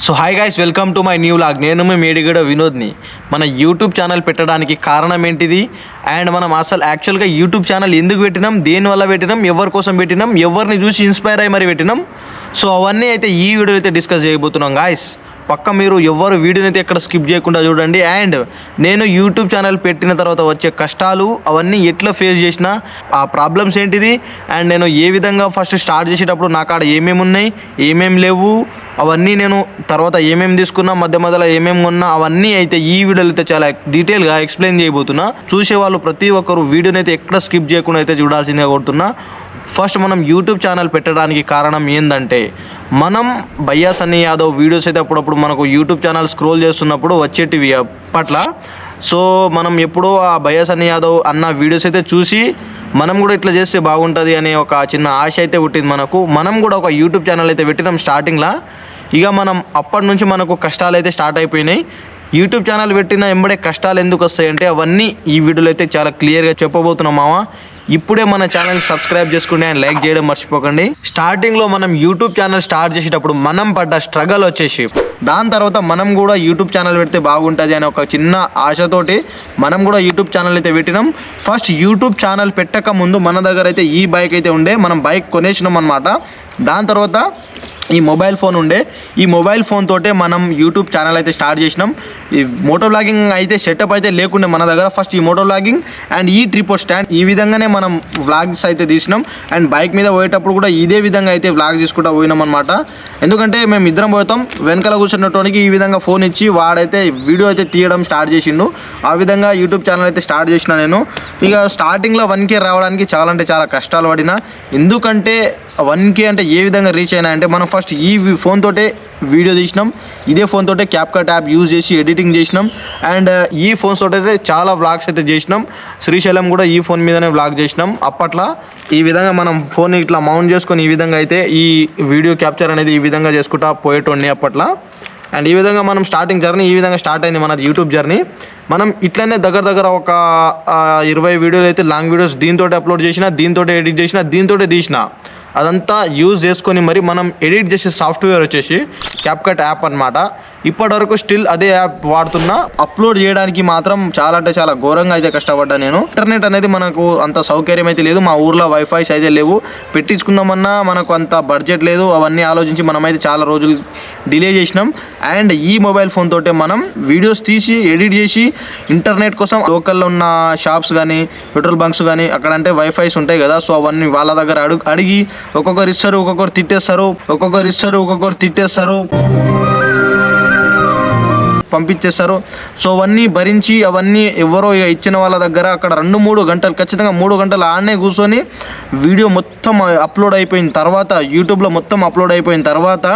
So hi guys welcome to my new vlog నేను మీ మేడిగడ వినోద్ని. మన యూట్యూబ్ ఛానల్ పెట్టడానికి కారణం ఏంటిది? అండ్ మనం అసలు యాక్చువల్గా యూట్యూబ్ ఛానల్ ఎందుకు పెట్టినాం? దేనివల్ల పెట్టినాం? ఎవరి కోసం పెట్టినాం? ఎవరిని చూసి ఇన్స్పైర్ అయ్యి మరి పెట్టినాం? సో అవన్నీ అయితే ఈ వీడియో అయితే డిస్కస్ చేయబోతున్నాం గాయస్ పక్క మీరు ఎవరు వీడియోని అయితే ఎక్కడ స్కిప్ చేయకుండా చూడండి. అండ్ నేను యూట్యూబ్ ఛానల్ పెట్టిన తర్వాత వచ్చే కష్టాలు అవన్నీ ఎట్లా ఫేస్ చేసిన ఆ ప్రాబ్లమ్స్ ఏంటిది? అండ్ నేను ఏ విధంగా ఫస్ట్ స్టార్ట్ చేసేటప్పుడు నా కాడ ఏమేమి ఉన్నాయి ఏమేమి లేవు అవన్నీ నేను తర్వాత ఏమేమి తీసుకున్నా మధ్య మధ్యలో ఏమేమి కొన్నా అవన్నీ అయితే ఈ వీడియోలో అయితే చాలా డీటెయిల్గా ఎక్స్ప్లెయిన్ చేయబోతున్నా. చూసే వాళ్ళు ప్రతి ఒక్కరు వీడియోని అయితే ఎక్కడ స్కిప్ చేయకుండా అయితే చూడాల్సిందిగా కోరుతున్నా. ఫస్ట్ మనం యూట్యూబ్ ఛానల్ పెట్టడానికి కారణం ఏంటంటే మనం భయ్యా సన్నీ యాదవ్ వీడియోస్ అయితే అప్పుడప్పుడు మనకు యూట్యూబ్ ఛానల్ స్క్రోల్ చేస్తున్నప్పుడు వచ్చేటివి అప్పట్ల. సో మనం ఎప్పుడో ఆ భయ్యా సన్నీ యాదవ్ అన్న వీడియోస్ అయితే చూసి మనం కూడా ఇట్లా చేస్తే బాగుంటుంది అనే ఒక చిన్న ఆశ అయితే పుట్టింది మనకు. మనం కూడా ఒక యూట్యూబ్ ఛానల్ అయితే పెట్టినాం స్టార్టింగ్లో. ఇక మనం అప్పటి నుంచి మనకు కష్టాలు అయితే స్టార్ట్ అయిపోయినాయి. యూట్యూబ్ ఛానల్ పెట్టిన ఎంబడే కష్టాలు ఎందుకు వస్తాయంటే అవన్నీ ఈ వీడియోలో అయితే చాలా క్లియర్గా చెప్పబోతున్నాం మామ ఇప్పుడే మన ఛానల్ సబ్స్క్రైబ్ చేసుకోండి అండ్ లైక్ చేయడం మర్చిపోకండి. స్టార్టింగ్లో మనం యూట్యూబ్ ఛానల్ స్టార్ట్ చేసేటప్పుడు మనం పడ్డ స్ట్రగల్ వచ్చేసి దాని తర్వాత మనం కూడా యూట్యూబ్ ఛానల్ పెడితే బాగుంటుంది అనే ఒక చిన్న ఆశతోటి మనం కూడా యూట్యూబ్ ఛానల్ అయితే పెట్టినాం. ఫస్ట్ యూట్యూబ్ ఛానల్ పెట్టక ముందు మన దగ్గర అయితే ఈ బైక్ అయితే ఉండే. మనం బైక్ కొనేసినాం అనమాట దాని తర్వాత ఈ మొబైల్ ఫోన్ ఉండే. ఈ మొబైల్ ఫోన్ తోటే మనం యూట్యూబ్ ఛానల్ అయితే స్టార్ట్ చేసినాం. ఈ మోటో బ్లాగింగ్ అయితే సెటప్ అయితే లేకుండే మన దగ్గర. ఫస్ట్ ఈ మోటో బ్లాగింగ్ అండ్ ఈ ట్రిపో స్టాండ్. ఈ విధంగానే మనం వ్లాగ్స్ అయితే తీసినాం. అండ్ బైక్ మీద పోయేటప్పుడు కూడా ఇదే విధంగా అయితే వ్లాగ్ తీసుకుంటా పోయినాం అనమాట ఎందుకంటే మేము ఇద్దరం పోతాం. వెనకాల కూర్చున్నటువంటి ఈ విధంగా ఫోన్ ఇచ్చి వాడైతే వీడియో అయితే తీయడం స్టార్ట్ చేసిండు. ఆ విధంగా యూట్యూబ్ ఛానల్ అయితే స్టార్ట్ చేసిన నేను. ఇక స్టార్టింగ్లో వన్ కే రావడానికి చాలా అంటే చాలా కష్టాలు పడిన. ఎందుకంటే వన్ కే అంటే ఏ విధంగా రీచ్ అయినా అంటే మనం ఫస్ట్ ఈ ఫోన్ తోటే వీడియో తీసినాం. ఇదే ఫోన్ తోటే క్యాప్కట్ యాప్ యూజ్ చేసి ఎడిటింగ్ చేసినాం. అండ్ uh, ఈ ఫోన్స్ తోటైతే అయితే చాలా వ్లాగ్స్ అయితే చేసినాం. శ్రీశైలం కూడా ఈ ఫోన్ మీదనే వ్లాగ్ చేసినాం. అప్పట్లో ఈ విధంగా మనం ఫోన్ ఇట్లా మౌంట్ చేసుకొని ఈ విధంగా అయితే ఈ వీడియో క్యాప్చర్ అనేది ఈ విధంగా చేసుకుంటా పోయేటోండి అప్పట్లో. అండ్ ఈ విధంగా మనం స్టార్టింగ్ జర్నీ ఈ విధంగా స్టార్ట్ అయింది మన యూట్యూబ్ జర్నీ మనం ఇట్లనే దగ్గర దగ్గర ఒక uh, ఇరవై వీడియోలు అయితే లాంగ్ వీడియోస్ దీంతో అప్లోడ్ చేసిన దీంతో ఎడిట్ చేసిన దీంతో తీసిన. అదంతా యూజ్ చేసుకొని మరి మనం ఎడిట్ చేసే సాఫ్ట్వేర్ వచ్చేసి క్యాప్కట్ యాప్ అనమాట ఇప్పటివరకు స్టిల్ అదే యాప్ వాడుతున్నా. అప్లోడ్ చేయడానికి మాత్రం చాలా అంటే చాలా ఘోరంగా అయితే కష్టపడ్డా నేను. ఇంటర్నెట్ అనేది మనకు అంత సౌకర్యం అయితే లేదు. మా ఊర్లో వైఫైస్ అయితే లేవు. పెట్టించుకుందామన్నా మనకు అంత బడ్జెట్ లేదు. అవన్నీ ఆలోచించి మనమైతే చాలా రోజులు డిలే చేసినాం. అండ్ ఈ మొబైల్ ఫోన్ తోటే మనం వీడియోస్ తీసి ఎడిట్ చేసి ఇంటర్నెట్ కోసం లోకల్లో ఉన్న షాప్స్ కానీ పెట్రోల్ బంక్స్ కానీ అక్కడ అంటే వైఫైస్ ఉంటాయి కదా. సో అవన్నీ వాళ్ళ దగ్గర అడుగు అడిగి ఒక్కొక్కరు ఇస్తారు ఒక్కొక్కరు తిట్టేస్తారు ఒక్కొక్కరు ఇస్తారు ఒక్కొక్కరు తిట్టేస్తారు పంపించేస్తారు. సో అవన్నీ భరించి అవన్నీ ఎవరో ఇక ఇచ్చిన వాళ్ళ దగ్గర అక్కడ రెండు మూడు గంటలు ఖచ్చితంగా మూడు గంటలు ఆడనే కూర్చొని వీడియో మొత్తం అప్లోడ్ అయిపోయిన తర్వాత యూట్యూబ్లో మొత్తం అప్లోడ్ అయిపోయిన తర్వాత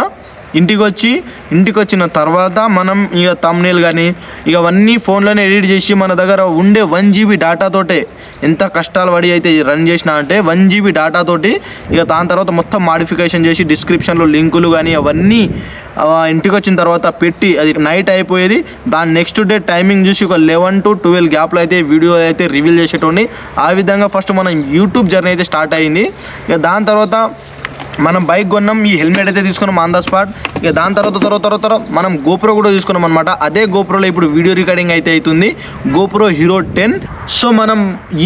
ఇంటికి వచ్చి ఇంటికి వచ్చిన తర్వాత మనం ఇక తమ్నేల్ కానీ ఇక అవన్నీ ఫోన్లోనే ఎడిట్ చేసి మన దగ్గర ఉండే వన్ జీబీ డేటాతోటే ఎంత కష్టాలు పడి అయితే రన్ చేసిన అంటే వన్ జీబీ డేటాతోటి ఇక దాని తర్వాత మొత్తం మాడిఫికేషన్ చేసి డిస్క్రిప్షన్లో లింకులు కానీ అవన్నీ ఇంటికి వచ్చిన తర్వాత పెట్టి అది నైట్ అయిపోయేది. దాని నెక్స్ట్ డే టైమింగ్ చూసి ఒక లెవెన్ టు ట్వెల్వ్ గ్యాప్లో అయితే వీడియో అయితే రివీల్ చేసేటోండి ఆ విధంగా ఫస్ట్ మనం యూట్యూబ్ జర్నీ అయితే స్టార్ట్ అయింది. ఇక దాని తర్వాత మనం బైక్ కొన్నాం ఈ హెల్మెట్ అయితే తీసుకున్నాం ఆన్ ద స్పాట్ ఇక దాని తర్వాత తర్వాత తర్వాత మనం గోప్రో కూడా తీసుకున్నాం అనమాట అదే గోప్రోలో ఇప్పుడు వీడియో రికార్డింగ్ అయితే అవుతుంది. గోప్రో హీరో టెన్ సో మనం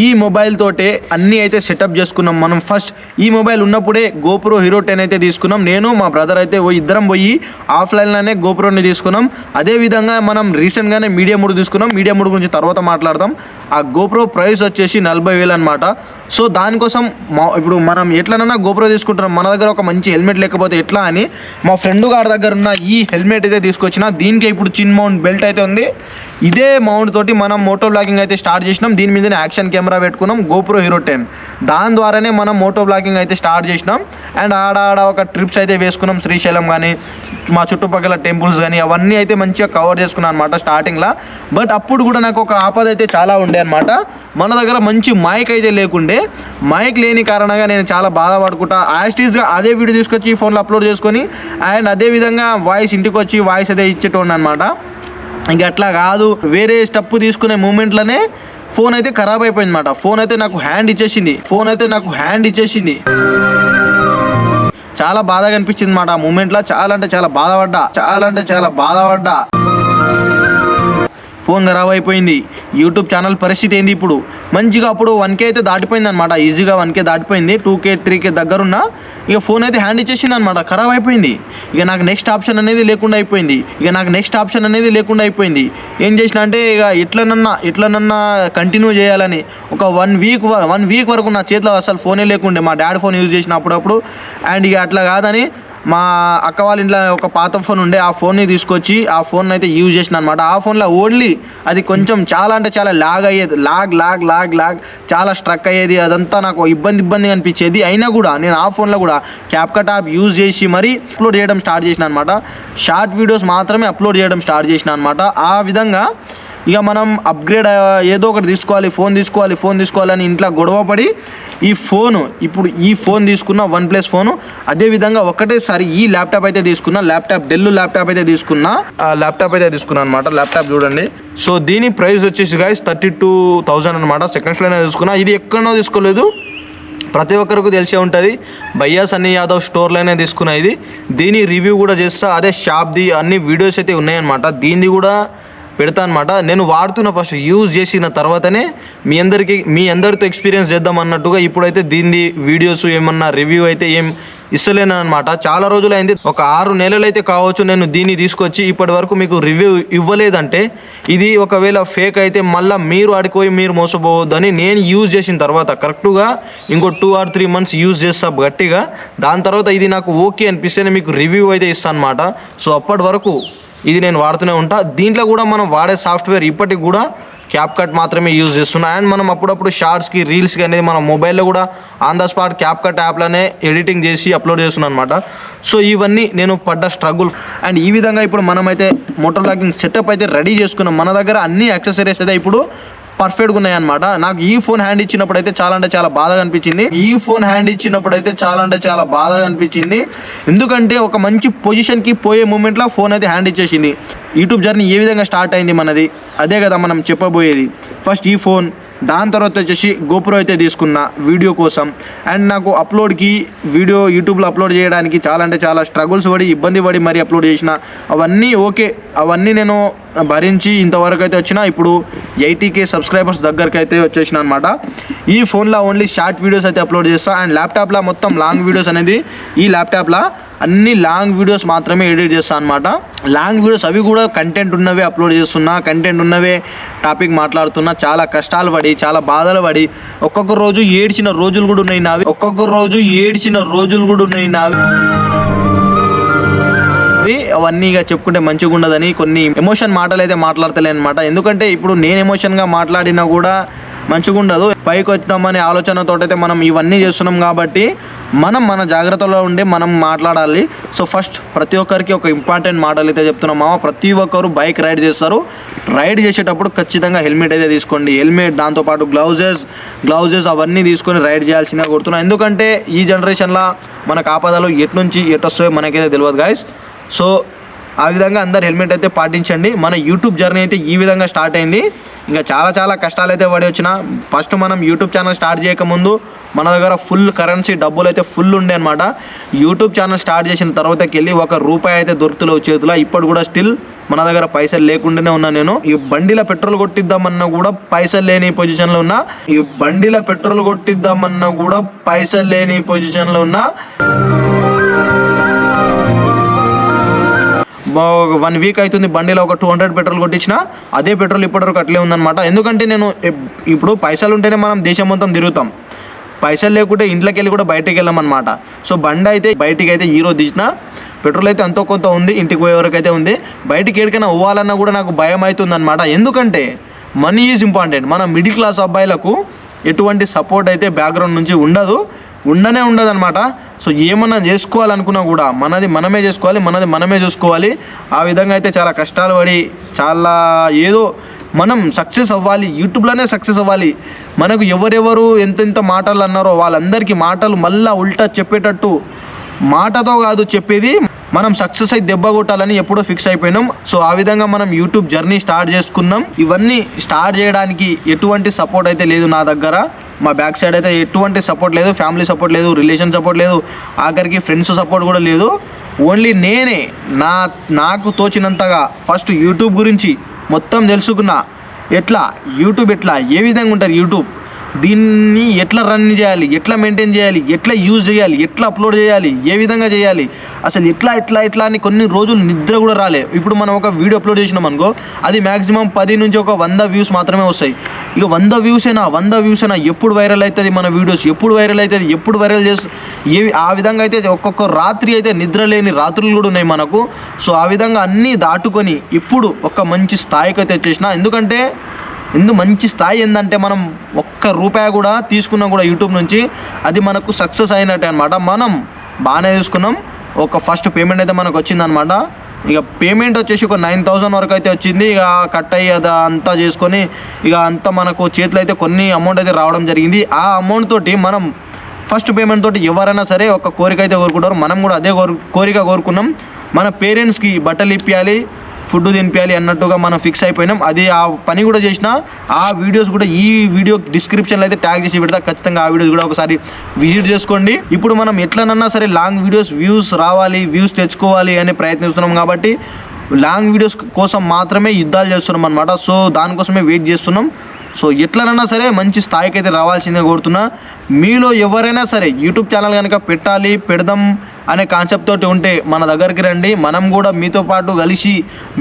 ఈ మొబైల్ తోటే అన్నీ అయితే సెటప్ చేసుకున్నాం. మనం ఫస్ట్ ఈ మొబైల్ ఉన్నప్పుడే గోప్రో హీరో టెన్ అయితే తీసుకున్నాం. నేను మా బ్రదర్ అయితే ఇద్దరం పోయి ఆఫ్లైన్లోనే గోప్రోని తీసుకున్నాం. అదే విధంగా మనం రీసెంట్గానే మీడియా మూడు తీసుకున్నాం. మీడియా మూడు గురించి తర్వాత మాట్లాడదాం. ఆ గోప్రో ప్రైస్ వచ్చేసి నలభై వేలు అనమాట సో దానికోసం మా ఇప్పుడు మనం ఎట్లనైనా గోప్రో తీసుకుంటున్నాం. మన దగ్గర ఒక మంచి హెల్మెట్ లేకపోతే ఎట్లా అని మా ఫ్రెండ్ గారి దగ్గర ఉన్న ఈ హెల్మెట్ అయితే తీసుకొచ్చిన. దీనికి ఇప్పుడు చిన్ మౌంట్ బెల్ట్ అయితే ఉంది. ఇదే మౌంట్ తోటి మనం మోటో బ్లాగింగ్ అయితే స్టార్ట్ చేసినాం. దీని మీదనే యాక్షన్ కెమెరా పెట్టుకున్నాం. GoPro Hero ten. దాని ద్వారానే మనం మోటో బ్లాగింగ్ అయితే స్టార్ట్ చేసినాం. అండ్ ఆడ ఆడ ఒక ట్రిప్స్ అయితే వేసుకున్నాం. శ్రీశైలం కానీ మా చుట్టుపక్కల టెంపుల్స్ కానీ అవన్నీ అయితే మంచిగా కవర్ చేసుకున్నాను అనమాట స్టార్టింగ్లో. బట్ అప్పుడు కూడా నాకు ఒక ఆపద అయితే చాలా ఉండే అనమాట మన దగ్గర మంచి మైక్ అయితే లేకుండే. మైక్ లేని కారణంగా నేను చాలా బాధపడుకుంటా. యాస్టీస్గా అదే వీడియో తీసుకొచ్చి ఫోన్లో అప్లోడ్ చేసుకొని అండ్ అదే విధంగా వాయిస్ ఇంటికి వచ్చి వాయిస్ అయితే ఇచ్చేటోండి అనమాట ఇంక అట్లా కాదు వేరే స్టెప్ తీసుకునే మూమెంట్లోనే ఫోన్ అయితే ఖరాబ్ అయిపోయింది అనమాట ఫోన్ అయితే నాకు హ్యాండ్ ఇచ్చేసింది. ఫోన్ అయితే నాకు హ్యాండ్ ఇచ్చేసింది. చాలా బాధగా అనిపించింది మాట ఆ మూమెంట్లో చాలా అంటే చాలా బాధపడ్డా. చాలా అంటే చాలా బాధపడ్డా. ఫోన్ ఖరాబ్ అయిపోయింది. యూట్యూబ్ ఛానల్ పరిస్థితి ఏంది ఇప్పుడు? మంచిగా అప్పుడు వన్ కే అయితే దాటిపోయింది అనమాట ఈజీగా వన్ కే దాటిపోయింది. టూ కే త్రీ కే దగ్గరున్న ఇక ఫోన్ అయితే హ్యాండ్ ఇచ్చేసింది అనమాట ఖరాబ్ అయిపోయింది. ఇక నాకు నెక్స్ట్ ఆప్షన్ అనేది లేకుండా అయిపోయింది. ఇక నాకు నెక్స్ట్ ఆప్షన్ అనేది లేకుండా అయిపోయింది. ఏం చేసిన అంటే ఇక ఎట్లనన్నా ఎట్లనన్నా కంటిన్యూ చేయాలని ఒక వన్ వీక్ వన్ వీక్ వరకు నా చేతిలో అసలు ఫోనే లేకుండే. మా డాడీ ఫోన్ యూజ్ చేసిన అప్పుడప్పుడు అండ్ ఇక అట్లా కాదని మా అక్క వాళ్ళ ఇంట్లో ఒక పాత ఫోన్ ఉండే ఆ ఫోన్ని తీసుకొచ్చి ఆ ఫోన్ అయితే యూజ్ చేసిన అనమాట ఆ ఫోన్లో ఓన్లీ అది కొంచెం చాలా అంటే చాలా లాగ్ అయ్యేది లాగ్ లాగ్ లాగ్ లాగ్ చాలా స్ట్రక్ అయ్యేది అదంతా నాకు ఇబ్బంది ఇబ్బంది అనిపించేది. అయినా కూడా నేను ఆ ఫోన్లో కూడా క్యాప్కట్ యాప్ యూజ్ చేసి మరీ అప్లోడ్ చేయడం స్టార్ట్ చేసిన అనమాట షార్ట్ వీడియోస్ మాత్రమే అప్లోడ్ చేయడం స్టార్ట్ చేసిన అనమాట ఆ విధంగా ఇక మనం అప్గ్రేడ్ ఏదో ఒకటి తీసుకోవాలి ఫోన్ తీసుకోవాలి ఫోన్ తీసుకోవాలని ఇంట్లో గొడవ పడి ఈ ఫోను ఇప్పుడు ఈ ఫోన్ తీసుకున్న వన్ ప్లస్ ఫోను అదేవిధంగా ఒకటేసారి ఈ ల్యాప్టాప్ అయితే తీసుకున్న ల్యాప్టాప్ డెల్ ల్యాప్టాప్ అయితే తీసుకున్న ఆ ల్యాప్టాప్ అయితే తీసుకున్నా అనమాట ల్యాప్టాప్ చూడండి. సో దీని ప్రైస్ వచ్చేసి గాయస్ థర్టీ టూ థౌజండ్ అనమాట సెకండ్స్లోనే తీసుకున్నా. ఇది ఎక్కడో తీసుకోలేదు. ప్రతి ఒక్కరికి తెలిసే ఉంటుంది. భయ్యా సన్నీ యాదవ్ స్టోర్లోనే తీసుకున్నా ఇది. దీని రివ్యూ కూడా చేస్తా. అదే షాప్ది అన్ని వీడియోస్ అయితే ఉన్నాయన్నమాట. దీన్ని కూడా పెడతా అనమాట నేను వాడుతున్న ఫస్ట్ యూజ్ చేసిన తర్వాతనే మీ అందరికీ మీ అందరితో ఎక్స్పీరియన్స్ చేద్దాం అన్నట్టుగా ఇప్పుడైతే దీన్ని వీడియోస్ ఏమన్నా రివ్యూ అయితే ఏం ఇస్తలేను అనమాట చాలా రోజులైంది. ఒక ఆరు నెలలు అయితే కావచ్చు నేను దీన్ని తీసుకొచ్చి ఇప్పటి వరకు మీకు రివ్యూ ఇవ్వలేదంటే ఇది ఒకవేళ ఫేక్ అయితే మళ్ళీ మీరు ఆడిపోయి మీరు మోసపోవద్దని నేను యూజ్ చేసిన తర్వాత కరెక్ట్గా ఇంకో two or three months use చేస్తా గట్టిగా. దాని తర్వాత ఇది నాకు ఓకే అనిపిస్తేనే మీకు రివ్యూ అయితే ఇస్తాను అనమాట సో అప్పటి వరకు ఇది నేను వాడుతూనే ఉంటా. దీంట్లో కూడా మనం వాడే సాఫ్ట్వేర్ ఇప్పటికి కూడా క్యాప్ కట్ మాత్రమే యూజ్ చేస్తున్నా. అండ్ మనం అప్పుడప్పుడు షార్ట్స్కి రీల్స్కి అనేది మన మొబైల్లో కూడా on the spot CapCut యాప్లోనే ఎడిటింగ్ చేసి అప్లోడ్ చేస్తున్నాను అనమాట సో ఇవన్నీ నేను పడ్డ స్ట్రగుల్ అండ్ ఈ విధంగా ఇప్పుడు మనమైతే మోటార్ లాగింగ్ సెటప్ అయితే రెడీ చేసుకున్నాం. మన దగ్గర అన్ని యాక్సెసరీస్ అయితే ఇప్పుడు పర్ఫెక్ట్గా ఉన్నాయన్నమాట. నాకు ఈ ఫోన్ హ్యాండ్ ఇచ్చినప్పుడు అయితే చాలా అంటే చాలా బాధగా అనిపించింది. ఈ ఫోన్ హ్యాండ్ ఇచ్చినప్పుడు అయితే చాలా అంటే చాలా బాధగా అనిపించింది. ఎందుకంటే ఒక మంచి పొజిషన్కి పోయే మూమెంట్లో ఫోన్ అయితే హ్యాండ్ ఇచ్చేసింది. యూట్యూబ్ జర్నీ ఏ విధంగా స్టార్ట్ అయింది మనది? అదే కదా మనం చెప్పబోయేది. ఫస్ట్ ఈ ఫోన్ దాని తర్వాత వచ్చేసి గోప్రో అయితే తీసుకున్న వీడియో కోసం. అండ్ నాకు అప్లోడ్కి వీడియో యూట్యూబ్లో అప్లోడ్ చేయడానికి చాలా అంటే చాలా స్ట్రగుల్స్ పడి ఇబ్బంది పడి మరీ అప్లోడ్ చేసిన. అవన్నీ ఓకే అవన్నీ నేను భరించి ఇంతవరకు అయితే వచ్చిన ఇప్పుడు ఎయిటీకే సబ్స్క్రైబర్స్ దగ్గరికి అయితే వచ్చేసిన అనమాట ఈ ఫోన్లో ఓన్లీ షార్ట్ వీడియోస్ అయితే అప్లోడ్ చేస్తా. అండ్ ల్యాప్టాప్లో మొత్తం లాంగ్ వీడియోస్ అనేది ఈ ల్యాప్టాప్లో అన్ని లాంగ్ వీడియోస్ మాత్రమే ఎడిట్ చేస్తాను అనమాట లాంగ్ వీడియోస్ అవి కూడా కంటెంట్ ఉన్నవే అప్లోడ్ చేస్తున్నా కంటెంట్ ఉన్నవే టాపిక్ మాట్లాడుతున్నా. చాలా కష్టాలు పడి చాలా బాధలు పడి ఒక్కొక్క రోజు ఏడ్చిన రోజులు కూడా ఉన్నాయి నావి. ఒక్కొక్క రోజు ఏడ్చిన రోజులు కూడా ఉన్నాయి నావి. అవి అవన్నీ ఇక చెప్పుకుంటే మంచిగా ఉండదని కొన్ని ఎమోషన్ మాటలు అయితే మాట్లాడతలే అనమాట ఎందుకంటే ఇప్పుడు నేను ఎమోషన్గా మాట్లాడినా కూడా మంచిగా ఉండదు. పైకి వద్దామనే ఆలోచనతో అయితే మనం ఇవన్నీ చేస్తున్నాం కాబట్టి మనం మన జాగ్రత్తలో ఉండి మనం మాట్లాడాలి. సో ఫస్ట్ ప్రతి ఒక్కరికి ఒక ఇంపార్టెంట్ మాటలు అయితే చెప్తున్నాం మామ. ప్రతి ఒక్కరు బైక్ రైడ్ చేస్తారు. రైడ్ చేసేటప్పుడు ఖచ్చితంగా హెల్మెట్ అయితే తీసుకోండి. హెల్మెట్ దాంతోపాటు గ్లౌజెస్ గ్లౌజెస్ అవన్నీ తీసుకొని రైడ్ చేయాల్సిందిగా కోరుతున్నాను ఎందుకంటే ఈ జనరేషన్లో మనకు ఆపదలు ఎటు నుంచి ఎటు వస్తాయో మనకైతే తెలియదు గాయస్ సో ఆ విధంగా అందరు హెల్మెట్ అయితే పాటించండి. మన యూట్యూబ్ జర్నీ అయితే ఈ విధంగా స్టార్ట్ అయింది. ఇంకా చాలా చాలా కష్టాలు అయితే పడి వచ్చిన. ఫస్ట్ మనం యూట్యూబ్ ఛానల్ స్టార్ట్ చేయకముందు మన దగ్గర ఫుల్ కరెన్సీ డబ్బులు అయితే ఫుల్ ఉండే అనమాట యూట్యూబ్ ఛానల్ స్టార్ట్ చేసిన తర్వాతకి వెళ్ళి ఒక రూపాయి అయితే దొరుకుతులో చేతిలో. ఇప్పుడు కూడా స్టిల్ మన దగ్గర పైసలు లేకుండానే ఉన్నా నేను. ఈ బండిలో పెట్రోల్ కొట్టిద్దామన్నా కూడా పైసలు లేని పొజిషన్లో ఉన్నా. ఈ బండిలో పెట్రోల్ కొట్టిద్దామన్నా కూడా పైసలు లేని పొజిషన్లో ఉన్నా. వన్ వీక్ అవుతుంది బండిలో ఒక టూ హండ్రెడ్ పెట్రోల్ కొట్టించిన అదే పెట్రోల్ ఇప్పటివరకు అట్లే ఉందన్నమాట. ఎందుకంటే నేను ఇప్పుడు పైసలు ఉంటేనే మనం దేశం మొత్తం తిరుగుతాం. పైసలు లేకుంటే ఇంట్లోకి వెళ్ళి కూడా బయటకు వెళ్ళామన్నమాట. సో బండి అయితే బయటికి అయితే ఈరోజు తీసిన పెట్రోల్ అయితే ఎంతో కొంత ఉంది ఇంటికి పోయే వరకు అయితే ఉంది. బయటికి ఎక్కడికైనా పోవాలన్నా కూడా నాకు భయం అవుతుంది అనమాట ఎందుకంటే మనీ ఈజ్ ఇంపార్టెంట్ మన మిడిల్ క్లాస్ అబ్బాయిలకు ఎటువంటి సపోర్ట్ అయితే బ్యాక్గ్రౌండ్ నుంచి ఉండదు. ఉండనే ఉండదు అనమాట సో ఏమన్నా చేసుకోవాలనుకున్నా కూడా మనది మనమే చేసుకోవాలి మనది మనమే చూసుకోవాలి. ఆ విధంగా అయితే చాలా కష్టాలు పడి చాలా ఏదో మనం సక్సెస్ అవ్వాలి యూట్యూబ్లోనే సక్సెస్ అవ్వాలి. మనకు ఎవరెవరు ఎంతెంత మాటలు అన్నారో వాళ్ళందరికీ మాటలు మళ్ళా ఉల్టా చెప్పేటట్టు మాటతో కాదు చెప్పేది మనం సక్సెస్ అయి దెబ్బ కొట్టాలని ఎప్పుడో ఫిక్స్ అయిపోయినాం. సో ఆ విధంగా మనం యూట్యూబ్ జర్నీ స్టార్ట్ చేసుకున్నాం. ఇవన్నీ స్టార్ట్ చేయడానికి ఎటువంటి సపోర్ట్ అయితే లేదు నా దగ్గర. మా బ్యాక్ సైడ్ అయితే ఎటువంటి సపోర్ట్ లేదు ఫ్యామిలీ సపోర్ట్ లేదు రిలేషన్ సపోర్ట్ లేదు ఆఖరికి ఫ్రెండ్స్ సపోర్ట్ కూడా లేదు. ఓన్లీ నేనే నా నాకు తోచినంతగా ఫస్ట్ యూట్యూబ్ గురించి మొత్తం తెలుసుకున్నా. ఎట్లా? యూట్యూబ్ ఎట్లా? ఏ విధంగా ఉంటుంది యూట్యూబ్ దీన్ని ఎట్లా రన్ చేయాలి? ఎట్లా మెయింటైన్ చేయాలి? ఎట్లా యూజ్ చేయాలి? ఎట్లా అప్లోడ్ చేయాలి? ఏ విధంగా చేయాలి? అసలు ఎట్లా ఎట్లా ఎట్లా అని కొన్ని రోజులు నిద్ర కూడా రాలే. ఇప్పుడు మనం ఒక వీడియో అప్లోడ్ చేసినాం అనుకో అది మ్యాక్సిమం పది నుంచి ఒక వంద వ్యూస్ మాత్రమే వస్తాయి. ఇక వంద వ్యూసేనా వంద వ్యూసేనా ఎప్పుడు వైరల్ అవుతుంది మన వీడియోస్ ఎప్పుడు వైరల్ అవుతుంది ఎప్పుడు వైరల్ చేస్తు ఏవి ఆ విధంగా అయితే ఒక్కొక్క రాత్రి అయితే నిద్ర లేని రాత్రులు కూడా ఉన్నాయి మనకు. సో ఆ విధంగా అన్నీ దాటుకొని ఇప్పుడు ఒక మంచి స్థాయికి అయితే వచ్చేసిన. ఎందుకంటే ఎందు మంచి స్థాయి ఏంటంటే మనం ఒక్క రూపాయి కూడా తీసుకున్నా కూడా యూట్యూబ్ నుంచి అది మనకు సక్సెస్ అయినట్టే అనమాట మనం బాగానే తీసుకున్నాం ఒక ఫస్ట్ పేమెంట్ అయితే మనకు వచ్చిందనమాట ఇక పేమెంట్ వచ్చేసి ఒక నైన్ థౌసండ్ వరకు అయితే వచ్చింది. ఇక కట్ అయ్యి అది అంతా చేసుకొని ఇక అంతా మనకు చేతిలో అయితే కొన్ని అమౌంట్ అయితే రావడం జరిగింది. ఆ అమౌంట్ తోటి మనం ఫస్ట్ పేమెంట్ తోటి ఎవరైనా సరే ఒక కోరిక అయితే కోరుకుంటారు. మనం కూడా అదే కోరు కోరిక కోరుకున్నాం. మన పేరెంట్స్కి బట్టలు ఇప్పించాలి ఫుడ్ తినిపించాలి అన్నట్టుగా మనం ఫిక్స్ అయిపోయినాం. అది ఆ పని కూడా చేసిన ఆ వీడియోస్ కూడా ఈ వీడియో డిస్క్రిప్షన్లో అయితే ట్యాగ్ చేసి పెడతా. ఖచ్చితంగా ఆ వీడియోస్ కూడా ఒకసారి విజిట్ చేసుకోండి. ఇప్పుడు మనం ఎట్లనన్నా సరే లాంగ్ వీడియోస్ వ్యూస్ రావాలి వ్యూస్ తెచ్చుకోవాలి అని ప్రయత్నిస్తున్నాం కాబట్టి లాంగ్ వీడియోస్ కోసం మాత్రమే యుద్ధాలు చేస్తున్నాం అనమాట సో దానికోసమే వెయిట్ చేస్తున్నాం. సో ఎట్లనన్నా సరే మంచి స్థాయికి అయితే రావాల్సిందే కోరుతున్నా. మీలో ఎవరైనా సరే యూట్యూబ్ ఛానల్ కనుక పెట్టాలి పెడదాం అనే కాన్సెప్ట్ తోటి ఉంటే మన దగ్గరికి రండి. మనం కూడా మీతో పాటు కలిసి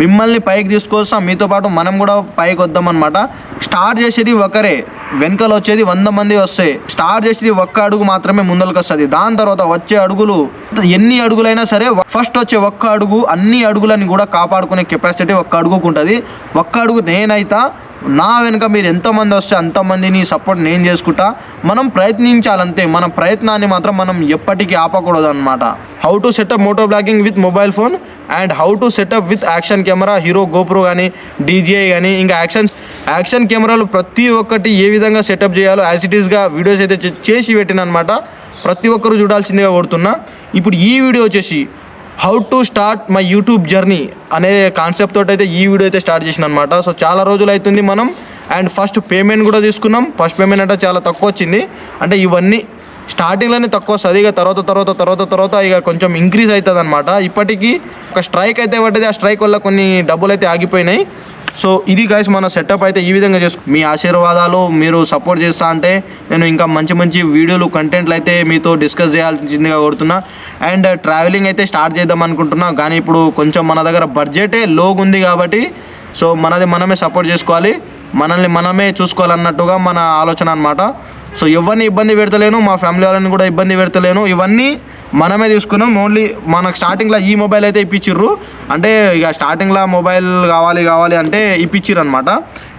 మిమ్మల్ని పైకి తీసుకొస్తాం. మీతో పాటు మనం కూడా పైకి వద్దాం అనమాట స్టార్ట్ చేసేది ఒకరే. వెనకలు వచ్చేది వంద మంది వస్తాయి స్టార్ట్ చేసేది ఒక్క అడుగు మాత్రమే ముందరకు వస్తుంది. దాని తర్వాత వచ్చే అడుగులు ఎన్ని అడుగులైనా సరే ఫస్ట్ వచ్చే ఒక్క అడుగు అన్ని అడుగులని కూడా కాపాడుకునే కెపాసిటీ ఒక్క అడుగుకు ఉంటుంది. ఒక్క అడుగు నేనైతే నా వెనుక మీరు ఎంతమంది వస్తే అంతమందిని సపోర్ట్ నేను చేసుకుంటా. మనం ప్రయత్నించాలంతే మన ప్రయత్నాన్ని మాత్రం మనం ఎప్పటికీ ఆపకూడదు అనమాట how to setup moto vlogging with mobile phone and how to setup with action camera Hero GoPro కానీ డీజీఐ కానీ ఇంకా యాక్షన్స్ యాక్షన్ కెమెరాలు ప్రతి ఒక్కటి ఏ విధంగా సెటప్ చేయాలో యాజ్ ఇట్ ఈస్గా వీడియోస్ అయితే చేసి పెట్టిన అనమాట ప్రతి ఒక్కరు చూడాల్సిందిగా కోరుతున్నా. ఇప్పుడు ఈ వీడియో వచ్చేసి how to start my YouTube journey అనే కాన్సెప్ట్ తోటి అయితే ఈ వీడియో అయితే స్టార్ట్ చేసిన అనమాట సో చాలా రోజులు అవుతుంది మనం. అండ్ ఫస్ట్ పేమెంట్ కూడా తీసుకున్నాం. ఫస్ట్ పేమెంట్ అంటే చాలా తక్కువ వచ్చింది. అంటే ఇవన్నీ స్టార్టింగ్లోనే తక్కువ వస్తుంది. ఇక తర్వాత తర్వాత తర్వాత తర్వాత ఇక కొంచెం ఇంక్రీజ్ అవుతుంది అనమాట ఇప్పటికీ ఒక స్ట్రైక్ అయితే పడ్డది. ఆ స్ట్రైక్ వల్ల కొన్ని డబ్బులు అయితే ఆగిపోయినాయి. సో ఇది గైస్ మన సెటప్ అయితే ఈ విధంగా చేసుకు మీ ఆశీర్వాదాలు మీరు సపోర్ట్ చేస్తా అంటే నేను ఇంకా మంచి మంచి వీడియోలు కంటెంట్లు అయితే మీతో డిస్కస్ చేయాల్సిందిగా కోరుతున్నా. అండ్ ట్రావెలింగ్ uh, అయితే స్టార్ట్ చేద్దాం అనుకుంటున్నా. కానీ ఇప్పుడు కొంచెం మన దగ్గర బడ్జెటే లోగా ఉంది కాబట్టి సో మనది మనమే సపోర్ట్ చేసుకోవాలి. మనల్ని మనమే చూసుకోవాలన్నట్టుగా మన ఆలోచన అనమాట సో ఎవరిని ఇబ్బంది పెడతలేను మా ఫ్యామిలీ వాళ్ళని కూడా ఇబ్బంది పెడతలేను. ఇవన్నీ మనమే తీసుకున్నాం. ఓన్లీ మనకు స్టార్టింగ్లో ఈ మొబైల్ అయితే ఇప్పించిర్రు. అంటే ఇక స్టార్టింగ్లో మొబైల్ కావాలి కావాలి అంటే ఇప్పించిర్రు అనమాట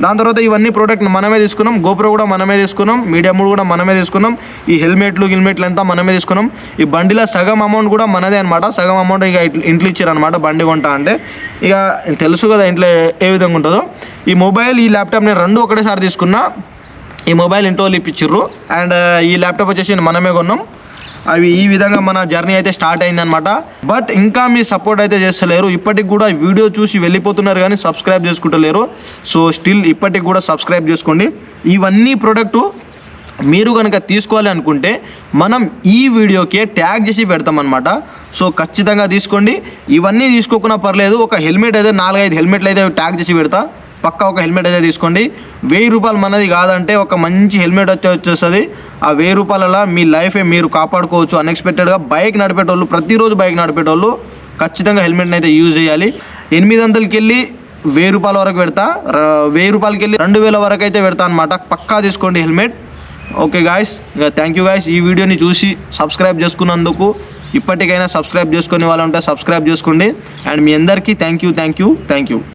దాని తర్వాత ఇవన్నీ ప్రోడక్ట్ మనమే తీసుకున్నాం. గోప్రో కూడా మనమే తీసుకున్నాం. మీడియా మూడు కూడా మనమే తీసుకున్నాం. ఈ హెల్మెట్లు గిల్మెట్లు అంతా మనమే తీసుకున్నాం. ఈ బండిలో సగం అమౌంట్ కూడా మనదే అనమాట సగం అమౌంట్ ఇక ఇంట్లో ఇచ్చారు అనమాట బండి కొంటా అంటే. ఇక తెలుసు కదా ఇంట్లో ఏ విధంగా ఉంటుందో. ఈ మొబైల్ ఈ ల్యాప్టాప్ నేను రెండు ఒకటేసారి తీసుకున్నా. ఈ మొబైల్ ఇంట్లో వాళ్ళు ఇప్పించారు అండ్ ఈ ల్యాప్టాప్ వచ్చేసి మనమే కొన్నాం. అవి ఈ విధంగా మన జర్నీ అయితే స్టార్ట్ అయిందనమాట బట్ ఇంకా మీ సపోర్ట్ అయితే చేస్తలేరు. ఇప్పటికి కూడా వీడియో చూసి వెళ్ళిపోతున్నారు కానీ సబ్స్క్రైబ్ చేసుకుంటలేరు. సో స్టిల్ ఇప్పటికి కూడా సబ్స్క్రైబ్ చేసుకోండి. ఇవన్నీ ప్రోడక్టు మీరు కనుక తీసుకోవాలి అనుకుంటే మనం ఈ వీడియోకే ట్యాగ్ చేసి పెడతామన్నమాట. సో ఖచ్చితంగా తీసుకోండి. ఇవన్నీ తీసుకోకుండా పర్లేదు. ఒక హెల్మెట్ అయితే నాలుగైదు హెల్మెట్లు అయితే ట్యాగ్ చేసి పెడతా. పక్కా ఒక హెల్మెట్ అయితే తీసుకోండి. వెయ్యి రూపాయలు మనది కాదంటే ఒక మంచి హెల్మెట్ వచ్చే వచ్చేస్తుంది. ఆ వెయ్యి రూపాయలలో మీ లైఫే మీరు కాపాడుకోవచ్చు అన్ఎక్స్పెక్టెడ్గా. బైక్ నడిపేటోళ్ళు ప్రతిరోజు బైక్ నడిపేటోళ్ళు ఖచ్చితంగా హెల్మెట్ని అయితే యూజ్ చేయాలి. ఎనిమిది వందలకి వెళ్ళి వెయ్యి రూపాయల వరకు పెడతా. వెయ్యి రూపాయలకి వెళ్ళి రెండు వేల వరకు అయితే పెడతా అనమాట పక్కా తీసుకోండి హెల్మెట్. ఓకే గాయస్ ఇక థ్యాంక్ యూ గాయస్. ఈ వీడియోని చూసి సబ్స్క్రైబ్ చేసుకున్నందుకు ఇప్పటికైనా సబ్స్క్రైబ్ చేసుకునే వాళ్ళు ఉంటే సబ్స్క్రైబ్ చేసుకోండి. అండ్ మీ అందరికీ thank you thank you thank you.